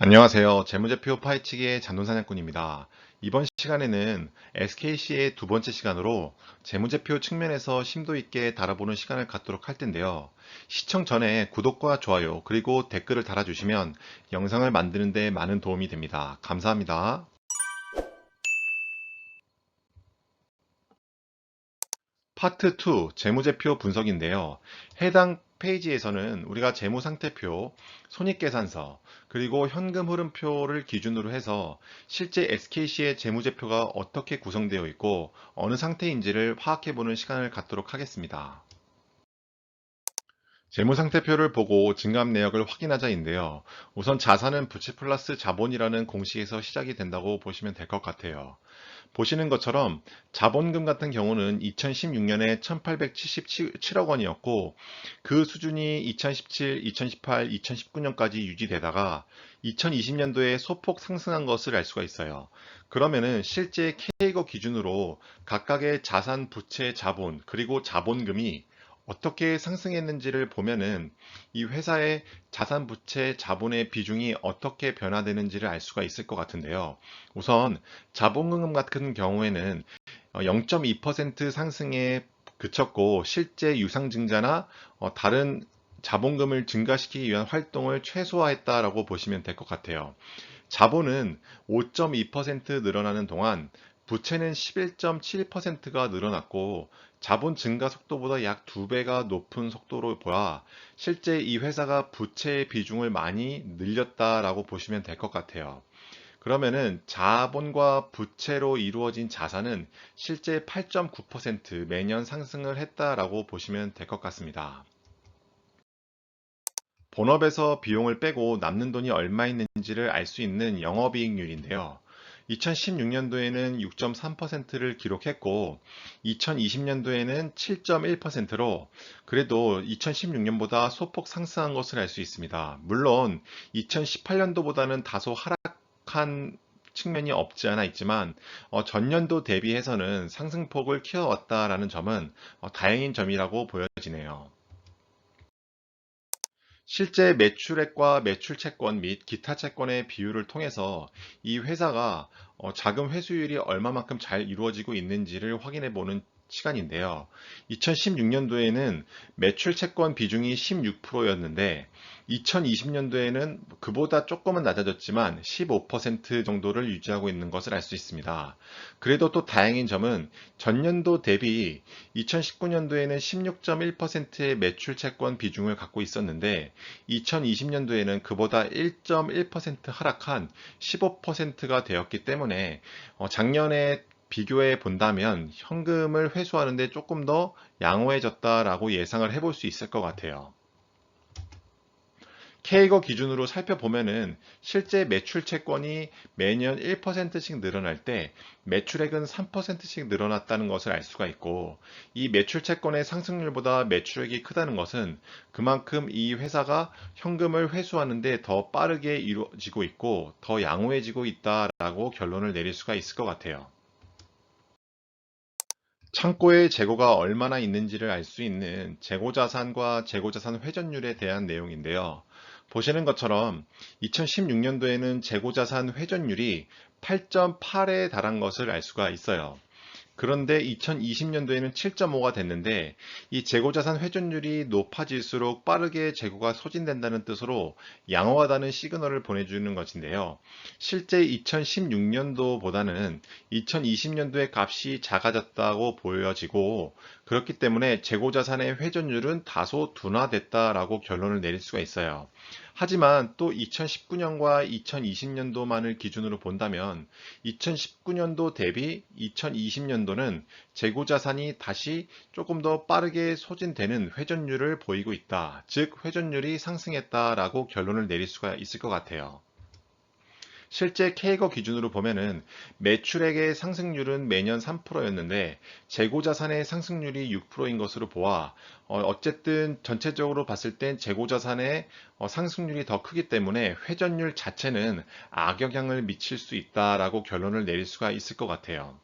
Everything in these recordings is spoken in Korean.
안녕하세요. 재무제표 파헤치기의 잔돈사냥꾼입니다. 이번 시간에는 SKC의 두 번째 시간으로 재무제표 측면에서 심도 있게 달아보는 시간을 갖도록 할 텐데요. 시청 전에 구독과 좋아요 그리고 댓글을 달아주시면 영상을 만드는 데 많은 도움이 됩니다. 감사합니다. 파트 2 재무제표 분석인데요. 해당 페이지에서는 우리가 재무상태표, 손익계산서, 그리고 현금 흐름표를 기준으로 해서 실제 SKC의 재무제표가 어떻게 구성되어 있고 어느 상태인지를 파악해보는 시간을 갖도록 하겠습니다. 재무상태표를 보고 증감 내역을 확인하자인데요. 우선 자산은 부채 플러스 자본이라는 공식에서 시작이 된다고 보시면 될 것 같아요. 보시는 것처럼 자본금 같은 경우는 2016년에 1877억 원이었고 그 수준이 2017, 2018, 2019년까지 유지되다가 2020년도에 소폭 상승한 것을 알 수가 있어요. 그러면은 실제 K거 기준으로 각각의 자산, 부채, 자본, 그리고 자본금이 어떻게 상승했는지를 보면은 이 회사의 자산 부채 자본의 비중이 어떻게 변화되는지를 알 수가 있을 것 같은데요. 우선 자본금 같은 경우에는 0.2% 상승에 그쳤고 실제 유상증자나 어, 다른 자본금을 증가시키기 위한 활동을 최소화했다라고 보시면 될 것 같아요. 자본은 5.2% 늘어나는 동안 부채는 11.7%가 늘어났고 자본 증가 속도보다 약 2배가 높은 속도로 보아 실제 이 회사가 부채의 비중을 많이 늘렸다라고 보시면 될 것 같아요. 그러면은 자본과 부채로 이루어진 자산은 실제 8.9% 매년 상승을 했다라고 보시면 될 것 같습니다. 본업에서 비용을 빼고 남는 돈이 얼마 있는지를 알 수 있는 영업이익률인데요. 2016년도에는 6.3%를 기록했고 2020년도에는 7.1%로 그래도 2016년보다 소폭 상승한 것을 알 수 있습니다. 물론 2018년도보다는 다소 하락한 측면이 없지 않아 있지만 어, 전년도 대비해서는 상승폭을 키워왔다라는 점은 어, 다행인 점이라고 보여지네요. 실제 매출액과 매출 채권 및 기타 채권의 비율을 통해서 이 회사가 어, 자금 회수율이 얼마만큼 잘 이루어지고 있는지를 확인해 보는 시간인데요. 2016년도에는 매출 채권 비중이 16%였는데 2020년도에는 그보다 조금은 낮아졌지만 15% 정도를 유지하고 있는 것을 알 수 있습니다. 그래도 또 다행인 점은 전년도 대비 2019년도에는 16.1%의 매출 채권 비중을 갖고 있었는데 2020년도에는 그보다 1.1% 하락한 15%가 되었기 때문에 어, 작년에 비교해 본다면 현금을 회수하는데 조금 더 양호해졌다라고 예상을 해볼 수 있을 것 같아요. K거 기준으로 살펴보면은 실제 매출 채권이 매년 1%씩 늘어날 때 매출액은 3%씩 늘어났다는 것을 알 수가 있고 이 매출 채권의 상승률보다 매출액이 크다는 것은 그만큼 이 회사가 현금을 회수하는데 더 빠르게 이루어지고 있고 더 양호해지고 있다라고 결론을 내릴 수가 있을 것 같아요. 창고에 재고가 얼마나 있는지를 알 수 있는 재고자산과 재고자산 회전율에 대한 내용인데요. 보시는 것처럼 2016년도에는 재고자산 회전율이 8.8에 달한 것을 알 수가 있어요. 그런데 2020년도에는 7.5가 됐는데 이 재고자산 회전율이 높아질수록 빠르게 재고가 소진된다는 뜻으로 양호하다는 시그널을 보내주는 것인데요. 실제 2016년도보다는 2020년도의 값이 작아졌다고 보여지고 그렇기 때문에 재고자산의 회전율은 다소 둔화됐다라고 결론을 내릴 수가 있어요. 하지만 또 2019년과 2020년도만을 기준으로 본다면 2019년도 대비 2020년도는 재고 자산이 다시 조금 더 빠르게 소진되는 회전율을 보이고 있다. 즉 회전율이 상승했다라고 결론을 내릴 수가 있을 것 같아요. 실제 K거 기준으로 보면은 매출액의 상승률은 매년 3%였는데 재고 자산의 상승률이 6%인 것으로 보아 어, 쨌든 전체적으로 봤을 땐 재고 자산의 어, 상승률이 더 크기 때문에 회전율 자체는 악영향을 미칠 수 있다라고 결론을 내릴 수가 있을 것 같아요.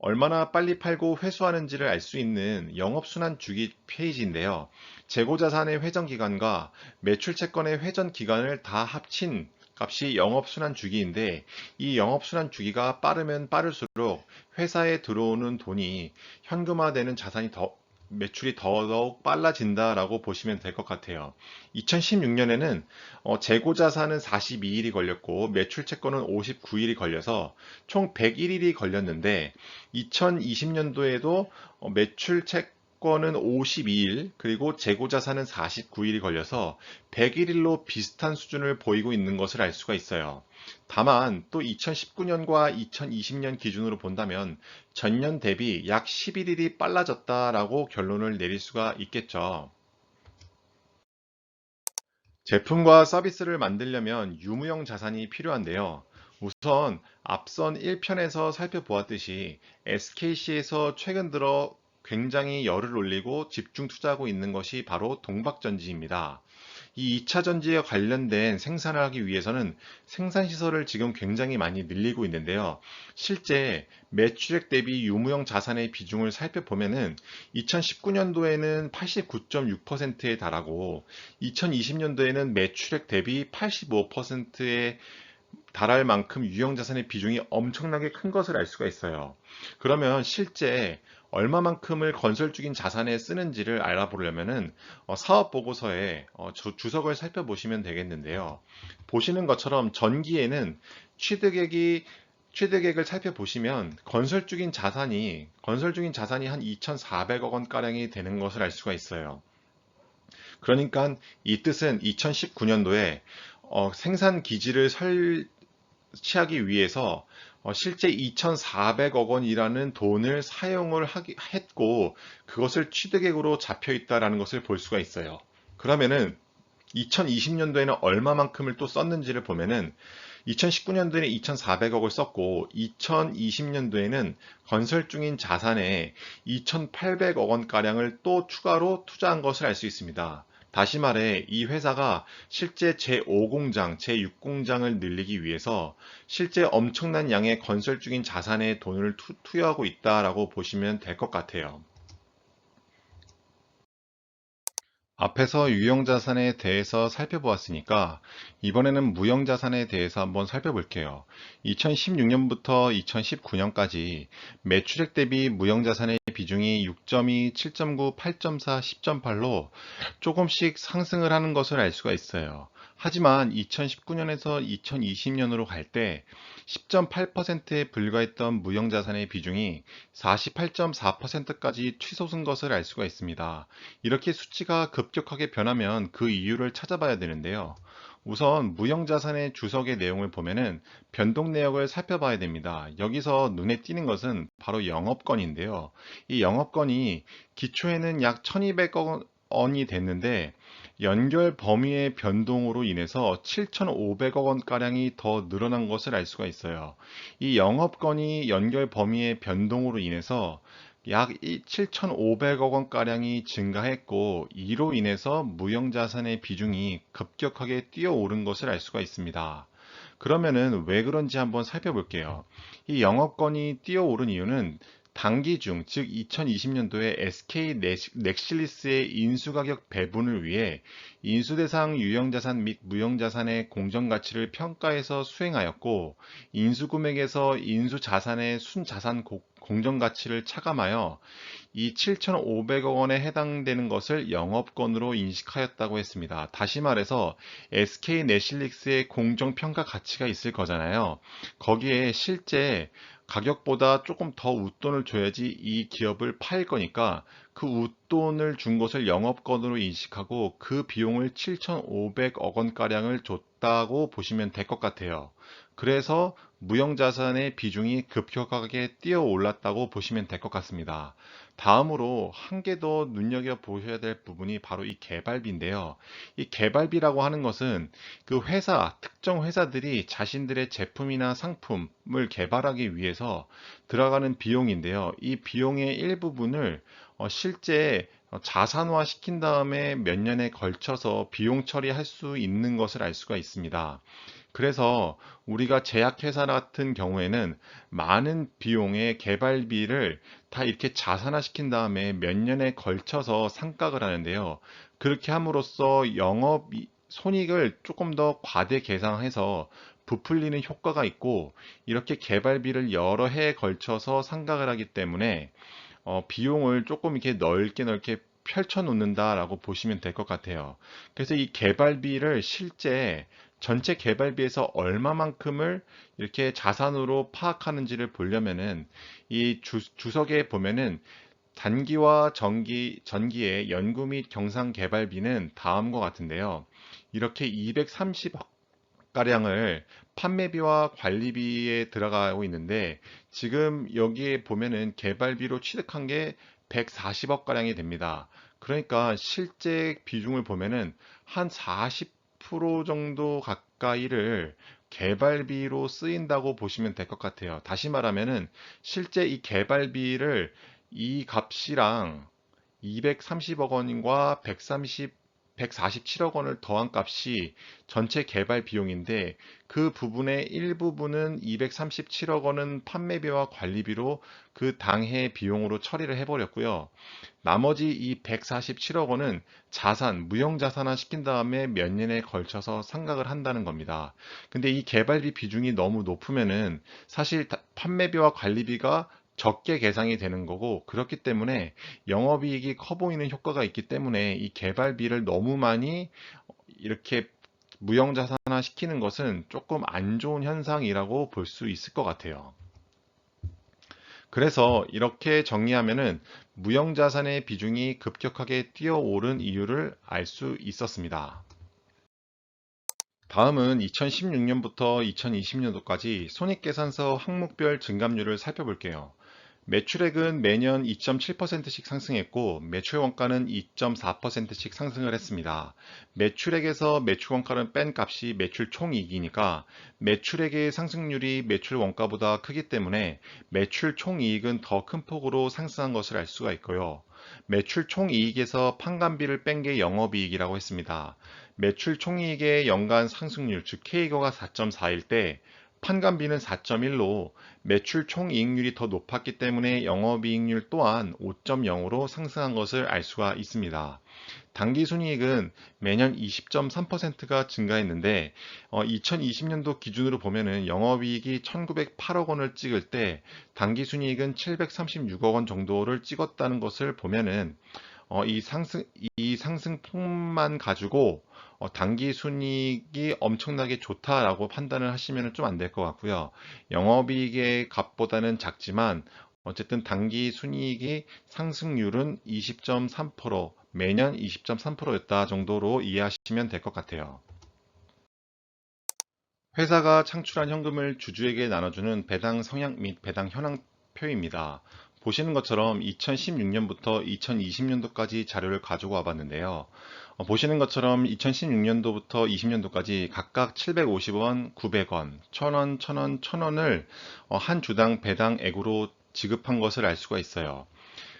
얼마나 빨리 팔고 회수하는지를 알 수 있는 영업순환 주기 페이지인데요. 재고자산의 회전 기간과 매출 채권의 회전 기간을 다 합친 값이 영업순환 주기인데 이 영업순환 주기가 빠르면 빠를수록 회사에 들어오는 돈이 현금화되는 자산이 더 매출이 더더욱 빨라진다라고 보시면 될 것 같아요. 2016년에는 어, 재고 자산은 42일이 걸렸고 매출 채권은 59일이 걸려서 총 101일이 걸렸는데 2020년도에도 어, 매출 채 권은 52일 그리고 재고 자산은 49일이 걸려서 101일로 비슷한 수준을 보이고 있는 것을 알 수가 있어요. 다만 또 2019년과 2020년 기준으로 본다면 전년 대비 약 11일이 빨라졌다라고 결론을 내릴 수가 있겠죠. 제품과 서비스를 만들려면 유무형 자산이 필요한데요. 우선 앞선 1편에서 살펴보았듯이 SKC에서 최근 들어 굉장히 열을 올리고 집중 투자하고 있는 것이 바로 동박전지입니다. 이 2차 전지에 관련된 생산을 하기 위해서는 생산 시설을 지금 굉장히 많이 늘리고 있는데요. 실제 매출액 대비 유무형 자산의 비중을 살펴보면은 2019년도에는 89.6%에 달하고 2020년도에는 매출액 대비 85%에 달할 만큼 유형 자산의 비중이 엄청나게 큰 것을 알 수가 있어요. 그러면 실제 얼마만큼을 건설적인 자산에 쓰는지를 알아보려면은 어, 사업 보고서에 어, 주석을 살펴보시면 되겠는데요. 보시는 것처럼 전기에는 취득액이 취득액을 살펴보시면 건설 중인 자산이 건설 중인 자산이 한 2,400억 원 가량이 되는 것을 알 수가 있어요. 그러니까 이 뜻은 2019년도에 어, 생산 기지를 설치하기 위해서 어, 실제 2,400억 원이라는 돈을 사용을 하기, 했고 그것을 취득액으로 잡혀 있다라는 것을 볼 수가 있어요. 그러면은 2020년도에는 얼마만큼을 또 썼는지를 보면은 2019년도에는 2,400억을 썼고 2020년도에는 건설 중인 자산에 2,800억 원 가량을 또 추가로 투자한 것을 알 수 있습니다. 다시 말해 이 회사가 실제 제5공장, 제6공장을 늘리기 위해서 실제 엄청난 양의 건설 중인 자산에 돈을 투, 투여하고 있다라고 보시면 될 것 같아요. 앞에서 유형자산에 대해서 살펴보았으니까 이번에는 무형자산에 대해서 한번 살펴볼게요. 2016년부터 2019년까지 매출액 대비 무형자산의 비중이 6.2, 7.9, 8.4, 10.8로 조금씩 상승을 하는 것을 알 수가 있어요. 하지만 2019년에서 2020년으로 갈 때 10.8%에 불과했던 무형자산의 비중이 48.4%까지 치솟은 것을 알 수가 있습니다. 이렇게 수치가 급격하게 변하면 그 이유를 찾아봐야 되는데요. 우선 무형자산의 주석의 내용을 보면은 변동 내역을 살펴봐야 됩니다. 여기서 눈에 띄는 것은 바로 영업건인데요. 이 영업건이 기초에는 약 1200억 원이 됐는데 연결 범위의 변동으로 인해서 7,500억 원가량이 더 늘어난 것을 알 수가 있어요. 이 영업건이 연결 범위의 변동으로 인해서 약 7,500억 원가량이 증가했고 이로 인해서 무형자산의 비중이 급격하게 뛰어오른 것을 알 수가 있습니다. 그러면은 왜 그런지 한번 살펴볼게요. 이 영업건이 뛰어오른 이유는 단기 중, 즉 2020년도에 SK 넥실리스의 인수가격 배분을 위해 인수대상 유형자산 및 무형자산의 공정가치를 평가해서 수행하였고 인수금액에서 인수자산의 순자산 공정가치를 차감하여 이 7,500억 원에 해당되는 것을 영업권으로 인식하였다고 했습니다. 다시 말해서 SK 내실릭스의 공정평가 가치가 있을 거잖아요. 거기에 실제 가격보다 조금 더 웃돈을 줘야지 이 기업을 팔 거니까 그 웃돈을 준 것을 영업권으로 인식하고 그 비용을 7,500억 원가량을 줬다고 보시면 될 것 같아요. 그래서 무형자산의 비중이 급격하게 뛰어 올랐다고 보시면 될 것 같습니다. 다음으로 한 개 더 눈여겨 보셔야 될 부분이 바로 이 개발비인데요. 이 개발비라고 하는 것은 그 회사, 특정 회사들이 자신들의 제품이나 상품을 개발하기 위해서 들어가는 비용인데요. 이 비용의 일부분을 어, 실제 자산화 시킨 다음에 몇 년에 걸쳐서 비용 처리할 수 있는 것을 알 수가 있습니다. 그래서 우리가 제약회사 같은 경우에는 많은 비용의 개발비를 다 이렇게 자산화 시킨 다음에 몇 년에 걸쳐서 상각을 하는데요. 그렇게 함으로써 영업 손익을 조금 더 과대 계상해서 부풀리는 효과가 있고 이렇게 개발비를 여러 해에 걸쳐서 상각을 하기 때문에 어, 비용을 조금 이렇게 넓게 넓게 펼쳐 놓는다라고 보시면 될 것 같아요. 그래서 이 개발비를 실제 전체 개발비에서 얼마만큼을 이렇게 자산으로 파악하는지를 보려면은 이 주, 주석에 보면은 단기와 전기, 전기의 연구 및 경상 개발비는 다음과 같은데요. 이렇게 230억 가량을 판매비와 관리비에 들어가고 있는데 지금 여기에 보면은 개발비로 취득한 게 140억 가량이 됩니다. 그러니까 실제 비중을 보면은 한 40% 정도 가까이를 개발비로 쓰인다고 보시면 될 것 같아요. 다시 말하면은 실제 이 개발비를 이 값이랑 230억 원과 130 147억 원을 더한 값이 전체 개발 비용인데 그 부분의 일부분은 237억 원은 판매비와 관리비로 그 당해 비용으로 처리를 해버렸고요. 나머지 이 147억 원은 자산, 무형자산화 시킨 다음에 몇 년에 걸쳐서 상각을 한다는 겁니다. 근데 이 개발비 비중이 너무 높으면은 사실 판매비와 관리비가 적게 계상이 되는 거고 그렇기 때문에 영업이익이 커 보이는 효과가 있기 때문에 이 개발비를 너무 많이 이렇게 무형자산화 시키는 것은 조금 안 좋은 현상이라고 볼 수 있을 것 같아요. 그래서 이렇게 정리하면은 무형자산의 비중이 급격하게 뛰어오른 이유를 알 수 있었습니다. 다음은 2016년부터 2020년도까지 손익계산서 항목별 증감률을 살펴볼게요. 매출액은 매년 2.7%씩 상승했고 매출 원가는 2.4%씩 상승을 했습니다. 매출액에서 매출 원가를 뺀 값이 매출 총이익이니까 매출액의 상승률이 매출 원가보다 크기 때문에 매출 총이익은 더 큰 폭으로 상승한 것을 알 수가 있고요. 매출 총이익에서 판관비를 뺀 게 영업이익이라고 했습니다. 매출 총이익의 연간 상승률 즉 K거가 4.4일 때 판관비는 4.1로 매출 총이익률이 더 높았기 때문에 영업이익률 또한 5.0으로 상승한 것을 알 수가 있습니다. 당기순이익은 매년 20.3%가 증가했는데 어, 2020년도 기준으로 보면은 영업이익이 1,908억 원을 찍을 때 당기순이익은 736억 원 정도를 찍었다는 것을 보면은 어, 이 상승 이 상승폭만 가지고 어, 단기 순이익이 엄청나게 좋다라고 판단을 하시면 좀 안 될 것 같고요. 영업이익의 값보다는 작지만 어쨌든 단기 순이익이 상승률은 20.3% 매년 20.3%였다 정도로 이해하시면 될 것 같아요. 회사가 창출한 현금을 주주에게 나눠주는 배당 성향 및 배당 현황 표입니다. 보시는 것처럼 2016년부터 2020년도까지 자료를 가지고 와봤는데요. 어, 보시는 것처럼 2016년도부터 20년도까지 각각 750원, 900원, 1000원, 1000원, 1000원을 어, 한 주당 배당액으로 지급한 것을 알 수가 있어요.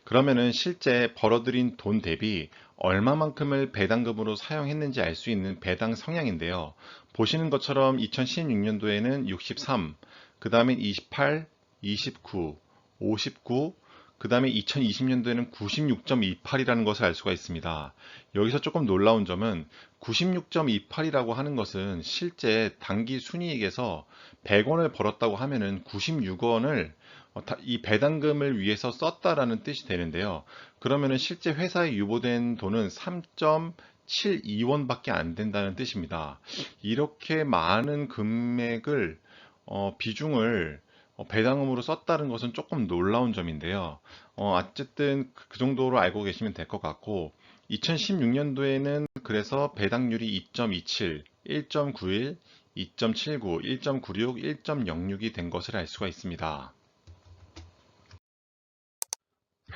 그러면은 실제 벌어들인 돈 대비 얼마만큼을 배당금으로 사용했는지 알 수 있는 배당 성향인데요. 보시는 것처럼 2016년도에는 63, 그 다음에 28, 29, 59, 그 다음에 2020년도에는 96.28이라는 것을 알 수가 있습니다. 여기서 조금 놀라운 점은 96.28이라고 하는 것은 실제 단기 순이익에서 100원을 벌었다고 하면은 96원을 어, 이 배당금을 위해서 썼다라는 뜻이 되는데요. 그러면은 실제 회사에 유보된 돈은 3.72원 밖에 안 된다는 뜻입니다. 이렇게 많은 금액을 어, 비중을 어, 배당금으로 썼다는 것은 조금 놀라운 점인데요. 어, 어쨌든 그, 그 정도로 알고 계시면 될 것 같고 2016년도에는 그래서 배당률이 2.27, 1.91, 2.79, 1.96, 1.06이 된 것을 알 수가 있습니다.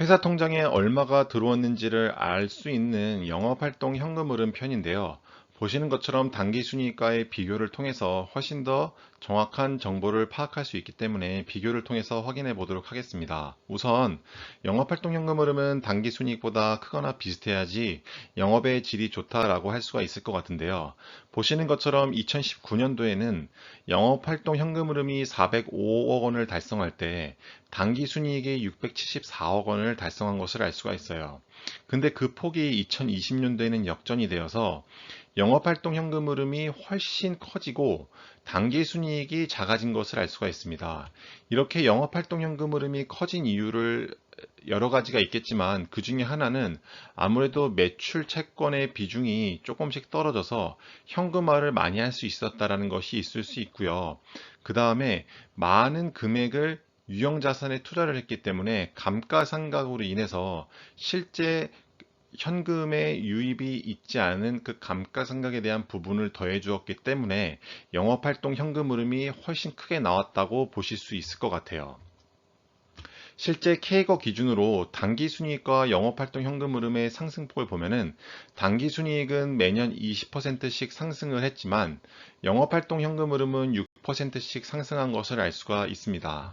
회사 통장에 얼마가 들어왔는지를 알 수 있는 영업활동 현금 흐름 편인데요. 보시는 것처럼 당기순이익과의 비교를 통해서 훨씬 더 정확한 정보를 파악할 수 있기 때문에 비교를 통해서 확인해 보도록 하겠습니다. 우선 영업활동 현금 흐름은 당기순이익보다 크거나 비슷해야지 영업의 질이 좋다라고 할 수가 있을 것 같은데요. 보시는 것처럼 2019년도에는 영업활동 현금 흐름이 405억 원을 달성할 때 당기순이익이 674억 원을 달성한 것을 알 수가 있어요. 근데 그 폭이 2020년도에는 역전이 되어서 영업활동 현금 흐름이 훨씬 커지고 당기순이익이 작아진 것을 알 수가 있습니다. 이렇게 영업활동 현금 흐름이 커진 이유를 여러 가지가 있겠지만 그 중에 하나는 아무래도 매출 채권의 비중이 조금씩 떨어져서 현금화를 많이 할 수 있었다라는 것이 있을 수 있고요. 그 다음에 많은 금액을 유형 자산에 투자를 했기 때문에 감가상각으로 인해서 실제 현금의 유입이 있지 않은 그 감가상각에 대한 부분을 더해 주었기 때문에 영업활동 현금 흐름이 훨씬 크게 나왔다고 보실 수 있을 것 같아요. 실제 K거 기준으로 당기순이익과 영업활동 현금 흐름의 상승폭을 보면은 당기순이익은 매년 20%씩 상승을 했지만 영업활동 현금 흐름은 6%씩 상승한 것을 알 수가 있습니다.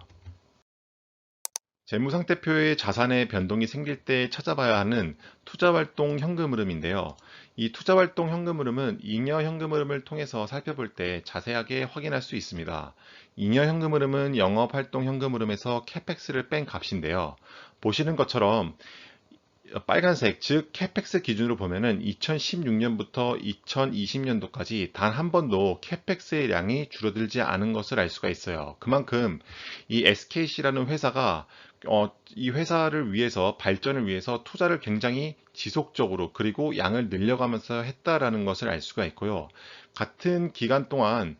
재무상태표에 자산의 변동이 생길 때 찾아봐야 하는 투자활동 현금 흐름인데요. 이 투자활동 현금 흐름은 잉여 현금 흐름을 통해서 살펴볼 때 자세하게 확인할 수 있습니다. 잉여 현금 흐름은 영업활동 현금 흐름에서 캐펙스를 뺀 값인데요. 보시는 것처럼 빨간색, 즉 캐펙스 기준으로 보면은 2016년부터 2020년도까지 단 한 번도 캐펙스의 양이 줄어들지 않은 것을 알 수가 있어요. 그만큼 이 SKC라는 회사가 어, 이 회사를 위해서 발전을 위해서 투자를 굉장히 지속적으로 그리고 양을 늘려가면서 했다라는 것을 알 수가 있고요. 같은 기간 동안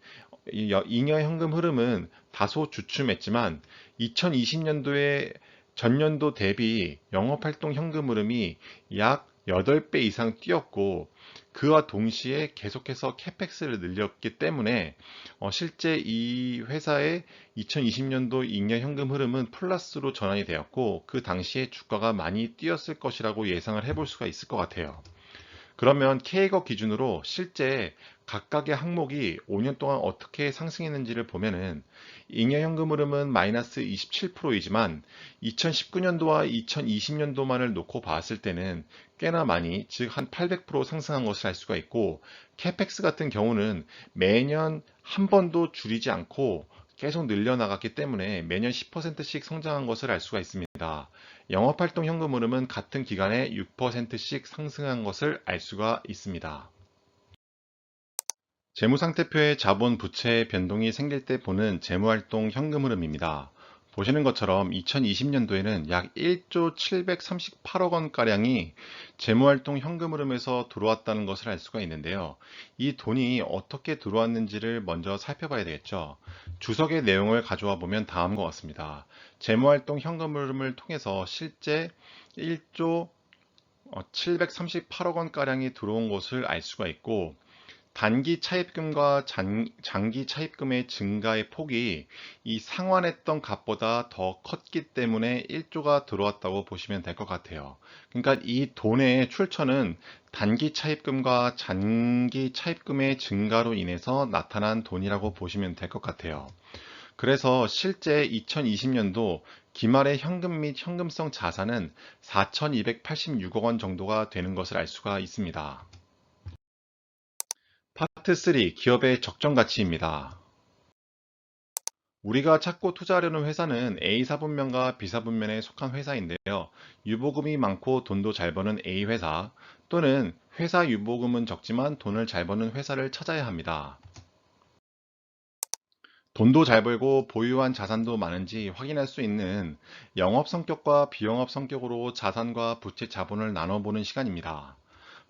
잉여 현금 흐름은 다소 주춤했지만 2020년도에 전년도 대비 영업활동 현금 흐름이 약 8배 이상 뛰었고 그와 동시에 계속해서 캐펙스를 늘렸기 때문에 어, 실제 이 회사의 2020년도 잉여 현금 흐름은 플러스로 전환이 되었고 그 당시에 주가가 많이 뛰었을 것이라고 예상을 해볼 수가 있을 것 같아요. 그러면 K거 기준으로 실제 각각의 항목이 5년 동안 어떻게 상승했는지를 보면은 잉여 현금 흐름은 마이너스 27%이지만 2019년도와 2020년도만을 놓고 봤을 때는 꽤나 많이 즉 한 800% 상승한 것을 알 수가 있고 캐펙스 같은 경우는 매년 한 번도 줄이지 않고 계속 늘려나갔기 때문에 매년 10%씩 성장한 것을 알 수가 있습니다. 영업활동 현금 흐름은 같은 기간에 6%씩 상승한 것을 알 수가 있습니다. 재무상태표에 자본 부채 변동이 생길 때 보는 재무활동 현금 흐름입니다. 보시는 것처럼 2020년도에는 약 1조 738억 원가량이 재무활동 현금 흐름에서 들어왔다는 것을 알 수가 있는데요. 이 돈이 어떻게 들어왔는지를 먼저 살펴봐야 되겠죠. 주석의 내용을 가져와 보면 다음과 같습니다. 재무활동 현금 흐름을 통해서 실제 1조 738억 원가량이 들어온 것을 알 수가 있고 단기 차입금과 장, 장기 차입금의 증가의 폭이 이 상환했던 값보다 더 컸기 때문에 1조가 들어왔다고 보시면 될 것 같아요. 그러니까 이 돈의 출처는 단기 차입금과 장기 차입금의 증가로 인해서 나타난 돈이라고 보시면 될 것 같아요. 그래서 실제 2020년도 기말의 현금 및 현금성 자산은 4,286억 원 정도가 되는 것을 알 수가 있습니다. 파트 3 기업의 적정 가치입니다. 우리가 찾고 투자하려는 회사는 A사분면과 B사분면에 속한 회사인데요. 유보금이 많고 돈도 잘 버는 A회사 또는 회사 유보금은 적지만 돈을 잘 버는 회사를 찾아야 합니다. 돈도 잘 벌고 보유한 자산도 많은지 확인할 수 있는 영업 성격과 비영업 성격으로 자산과 부채 자본을 나눠보는 시간입니다.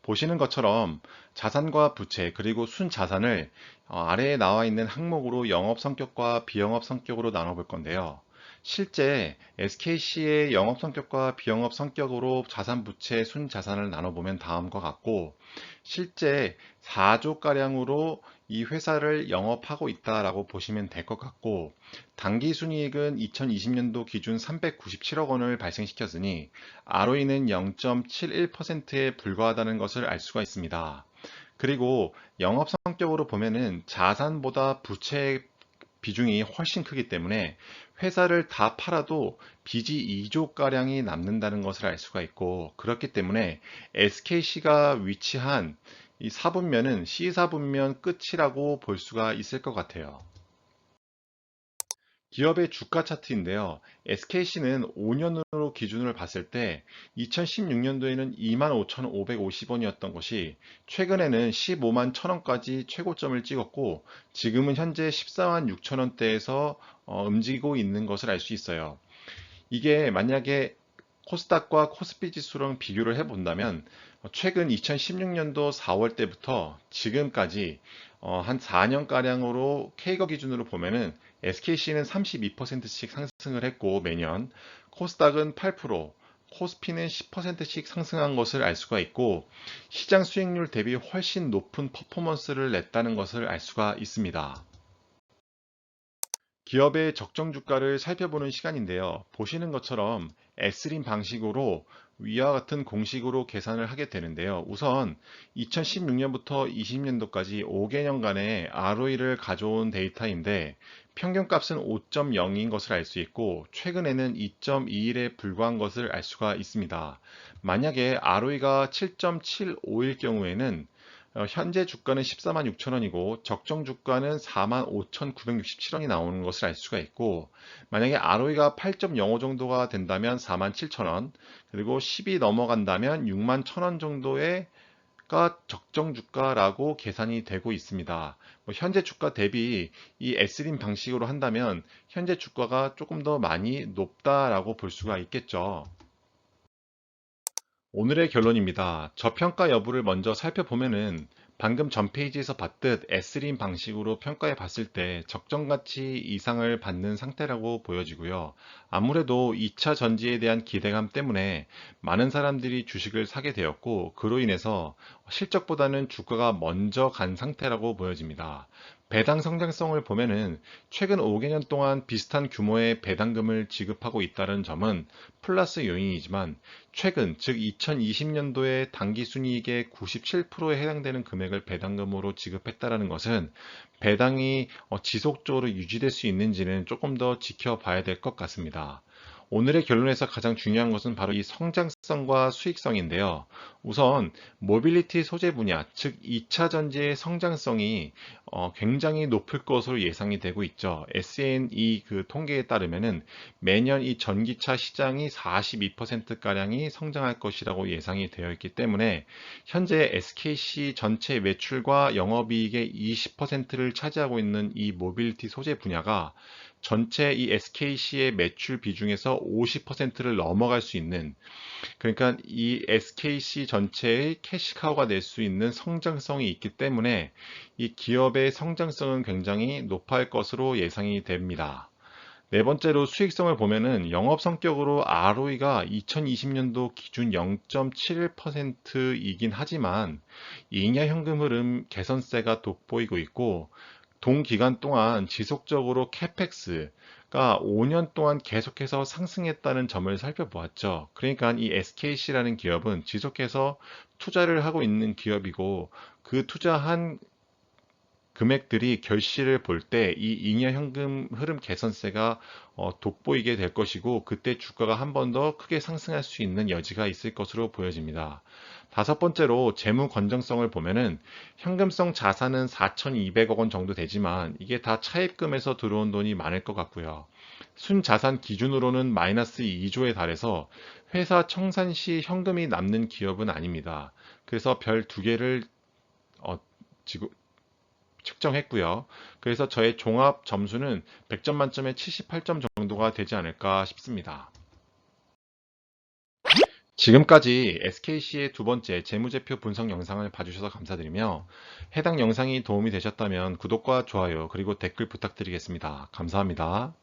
보시는 것처럼 자산과 부채 그리고 순자산을 어, 아래에 나와 있는 항목으로 영업 성격과 비영업 성격으로 나눠 볼 건데요. 실제 SKC의 영업 성격과 비영업 성격으로 자산, 부채, 순자산을 나눠보면 다음과 같고 실제 4조 가량으로 이 회사를 영업하고 있다라고 보시면 될 것 같고 단기 순이익은 2020년도 기준 397억 원을 발생시켰으니 ROE는 0.71%에 불과하다는 것을 알 수가 있습니다. 그리고 영업 성격으로 보면은 자산보다 부채 비중이 훨씬 크기 때문에 회사를 다 팔아도 빚이 2조가량이 남는다는 것을 알 수가 있고 그렇기 때문에 SKC가 위치한 이 4분면은 C4분면 끝이라고 볼 수가 있을 것 같아요. 기업의 주가 차트인데요. SKC는 5년으로 기준을 봤을 때 2016년도에는 25,550원이었던 것이 최근에는 15만 1,000원까지 최고점을 찍었고 지금은 현재 14만 6천원대에서 어, 움직이고 있는 것을 알 수 있어요. 이게 만약에 코스닥과 코스피 지수랑 비교를 해본다면 최근 2016년도 4월 때부터 지금까지 어, 한 4년가량으로 K거 기준으로 보면은 SKC는 32%씩 상승을 했고 매년 코스닥은 8%, 코스피는 10%씩 상승한 것을 알 수가 있고 시장 수익률 대비 훨씬 높은 퍼포먼스를 냈다는 것을 알 수가 있습니다. 기업의 적정 주가를 살펴보는 시간인데요. 보시는 것처럼 S림 방식으로 위와 같은 공식으로 계산을 하게 되는데요. 우선 2016년부터 20년도까지 5개년간의 ROE를 가져온 데이터인데 평균값은 5.0인 것을 알 수 있고 최근에는 2.21에 불과한 것을 알 수가 있습니다. 만약에 ROE가 7.75일 경우에는 어, 현재 주가는 14만 6천 원이고 적정 주가는 4만 5,967원이 나오는 것을 알 수가 있고 만약에 ROE가 8.05 정도가 된다면 4만 7천 원 그리고 10이 넘어간다면 6만 1천 원 정도의 가 적정 주가라고 계산이 되고 있습니다. 뭐 현재 주가 대비 이 S림 방식으로 한다면 현재 주가가 조금 더 많이 높다라고 볼 수가 있겠죠. 오늘의 결론입니다. 저평가 여부를 먼저 살펴보면은 방금 전 페이지에서 봤듯 S림 방식으로 평가해 봤을 때 적정 가치 이상을 받는 상태라고 보여지고요. 아무래도 2차 전지에 대한 기대감 때문에 많은 사람들이 주식을 사게 되었고 그로 인해서 실적보다는 주가가 먼저 간 상태라고 보여집니다. 배당 성장성을 보면은 최근 5개년 동안 비슷한 규모의 배당금을 지급하고 있다는 점은 플러스 요인이지만 최근 즉 2020년도에 당기 순이익의 97%에 해당되는 금액을 배당금으로 지급했다는 것은 배당이 어, 지속적으로 유지될 수 있는지는 조금 더 지켜봐야 될 것 같습니다. 오늘의 결론에서 가장 중요한 것은 바로 이 성장성과 수익성인데요. 우선 모빌리티 소재 분야, 즉 2차 전지의 성장성이 어, 굉장히 높을 것으로 예상이 되고 있죠. SNE 그 통계에 따르면은 매년 이 전기차 시장이 42%가량이 성장할 것이라고 예상이 되어 있기 때문에 현재 SKC 전체 매출과 영업이익의 20%를 차지하고 있는 이 모빌리티 소재 분야가 전체 이 SKC의 매출 비중에서 50%를 넘어갈 수 있는 그러니까 이 SKC 전체의 캐시카우가 낼수 있는 성장성이 있기 때문에 이 기업의 성장성은 굉장히 높을 것으로 예상이 됩니다. 네 번째로 수익성을 보면은 영업 성격으로 ROE가 2020년도 기준 0.71%이긴 하지만 잉여 현금 흐름 개선세가 돋보이고 있고 동기간 동안 지속적으로 캐펙스가 5년 동안 계속해서 상승했다는 점을 살펴보았죠. 그러니까 이 SKC라는 기업은 지속해서 투자를 하고 있는 기업이고 그 투자한 금액들이 결실을 볼 때 이 잉여 현금 흐름 개선세가 어, 돋보이게 될 것이고 그때 주가가 한 번 더 크게 상승할 수 있는 여지가 있을 것으로 보여집니다. 다섯 번째로 재무 건전성을 보면은 현금성 자산은 4,200억 원 정도 되지만 이게 다 차입금에서 들어온 돈이 많을 것 같고요. 순자산 기준으로는 마이너스 2조에 달해서 회사 청산 시 현금이 남는 기업은 아닙니다. 그래서 별 두 개를 어, 지구, 측정했고요. 그래서 저의 종합 점수는 100점 만점에 78점 정도가 되지 않을까 싶습니다. 지금까지 SKC의 두 번째 재무제표 분석 영상을 봐주셔서 감사드리며 해당 영상이 도움이 되셨다면 구독과 좋아요 그리고 댓글 부탁드리겠습니다. 감사합니다.